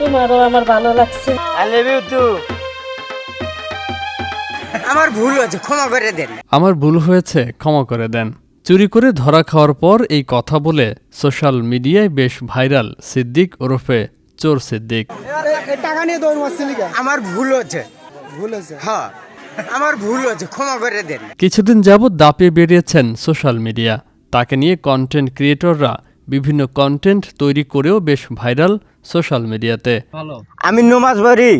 তোমারও আমার ভালো লাগছে। আই লাভ ইউ টু আমার ভুল হয়েছে ক্ষমা করে দেন। আমার ভুল হয়েছে ক্ষমা করে দেন। চুরি করে ধরা খাওয়ার পর এই কথা বলে সোশ্যাল মিডিয়ায় বেশ ভাইরাল সিদ্দিক ওরফে চোর সিদ্দিক। টাকা নিয়ে দৌড় মারছিলি আমার ভুল হয়েছে। ভুল হয়েছে? হ্যাঁ আমার ভুল হয়েছে ক্ষমা করে দেন। কিছুদিন যাবৎ দাপিয়ে বেরিয়েছেন সোশ্যাল মিডিয়া। তাকে নিয়ে কন্টেন্ট ক্রিয়েটররা বিভিন্ন কন্টেন্ট তৈরি করেও বেশ ভাইরাল সোশ্যাল মিডিয়াতে। আমি নমাজ পড়ি।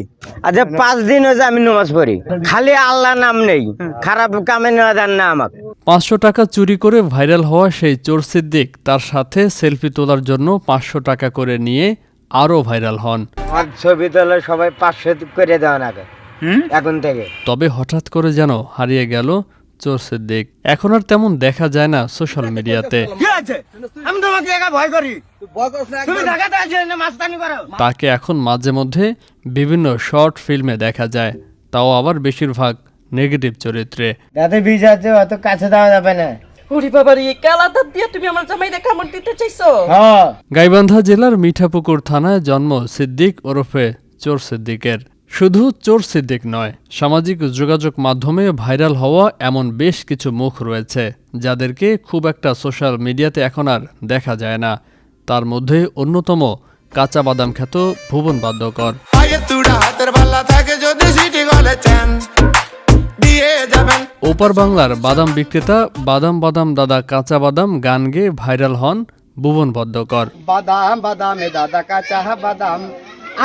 আচ্ছা পাঁচ দিন হয়েছে আমি নমাজ পড়ি। খালি আল্লাহ নাম নেই। খারাপ কামে নেওয়া দেন না আমাকে। পাঁচশো টাকা চুরি করে ভাইরাল হওয়া সেই চোর সিদ্দিক তার সাথে সেলফি তোলার জন্য পাঁচশো টাকা করে নিয়ে আরও ভাইরাল হন। ছবি তোলা সবাই পাঁচশো করে দেওয়া আগে এখন থেকে। তবে হঠাৎ করে যেন হারিয়ে গেল চোর সিদ্দিক। এখন আর তেমন দেখা যায় না সোশ্যাল মিডিয়াতে। আমি তোমাকে একা ভয় করি। তুমি ঢাকাতে আছো না মাস্তানি করো। তাকে এখন মাঝে মধ্যে বিভিন্ন শর্ট ফিল্মে দেখা যায় তাও আবার বেশিরভাগ নেগেটিভ চরিত্রে। দাঁতে বীজ আছে অত কাছে দেওয়া যাবে না। উড়ি বাবার এই কালা দাঁত দিয়ে তুমি আমার জামাইরে কামড় দিতে চাইছো? হ্যাঁ। গাইবান্ধা জেলার মিঠাপুকুর থানায় জন্ম সিদ্দিক ওরফে চোর সিদ্দিকের। শুধু চোর সিদ্দিক নয় সামাজিক যোগাযোগ মাধ্যমে ভাইরাল হওয়া এমন বেশ কিছু মুখ রয়েছে যাদেরকে খুব একটা সোশ্যাল মিডিয়াতে এখন আর দেখা যায় না। তার মধ্যে অন্যতম কাঁচা বাদাম খ্যাত ভুবন বাদ্যকর। পায়ের হাতের বাল্লা থাকে যদি সিটি গলে চেন দিয়ে যাবেন। ওপার বাংলার বাদাম বিক্রেতা বাদাম বাদাম দাদা কাঁচা বাদাম গান গেয়ে ভাইরাল হন ভুবন বদ্যকর। বাদাম বাদামে দাদা কাঁচা বাদাম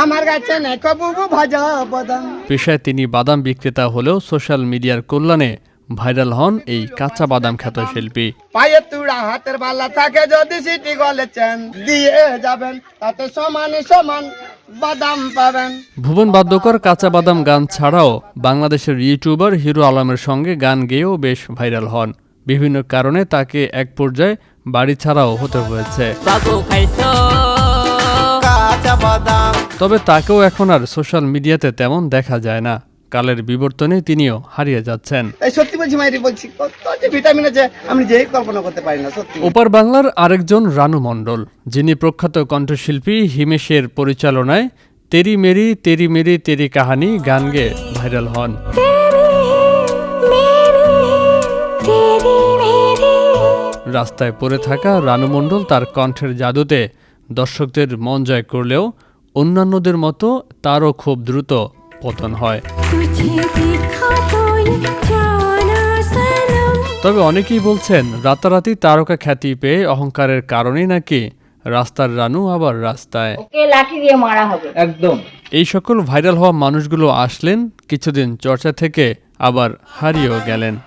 আমার কাছে নেই কবু ভাজা বাদাম। পেশায় তিনি বাদাম বিক্রেতা হলেও সোশ্যাল মিডিয়ার কল্যাণে ভাইরাল হন এই কাঁচা বাদাম খ্যাত শিল্পী। পায়ের তুড়া হাতের বালা থাকে যদি সিটি গলে চেন দিয়ে যাবেন তাতে সমান সমান বাদাম পাবেন। ভুবন বাদ্যকর কাঁচা বাদাম গান ছাড়াও বাংলাদেশের ইউটিউবার হিরো আলমের সঙ্গে গান গেয়েও বেশ ভাইরাল হন। বিভিন্ন কারণে তাকে এক পর্যায়ে বাড়ি ছাড়াও হতে হয়েছে। কাঁচা বাদাম। তবে তাকেও এখন আর সোশ্যাল মিডিয়াতে তেমন দেখা যায় না। কালের বিবর্তনে তিনিও হারিয়ে যাচ্ছেন। এই সত্যি বলছি মাইরি বলছি কত যে ভিটামিন আছে আমি যেই কল্পনা করতে পারি না সত্যি। ওপার বাংলার আরেকজন রানু মণ্ডল যিনি প্রখ্যাত কণ্ঠশিল্পী হিমেশের পরিচালনায় তেরি মেরি তেরি মেরি তেরি কাহানি গান গেয়ে ভাইরাল হন। রাস্তায় পড়ে থাকা রানু মণ্ডল তার কণ্ঠের জাদুতে দর্শকদের মন জয় করলেও অন্যান্যদের মতো তারও খুব দ্রুত পতন হয়। তবে অনেকেই বলছেন রাতারাতি তারকা খ্যাতি পেয়ে অহংকারের কারণেই নাকি রাস্তার রানু আবার রাস্তায়। লাঠি দিয়ে মারা হবে। একদম। এই সকল ভাইরাল হওয়া মানুষগুলো আসলেন কিছুদিন চর্চা থেকে আবার হারিয়েও গেলেন।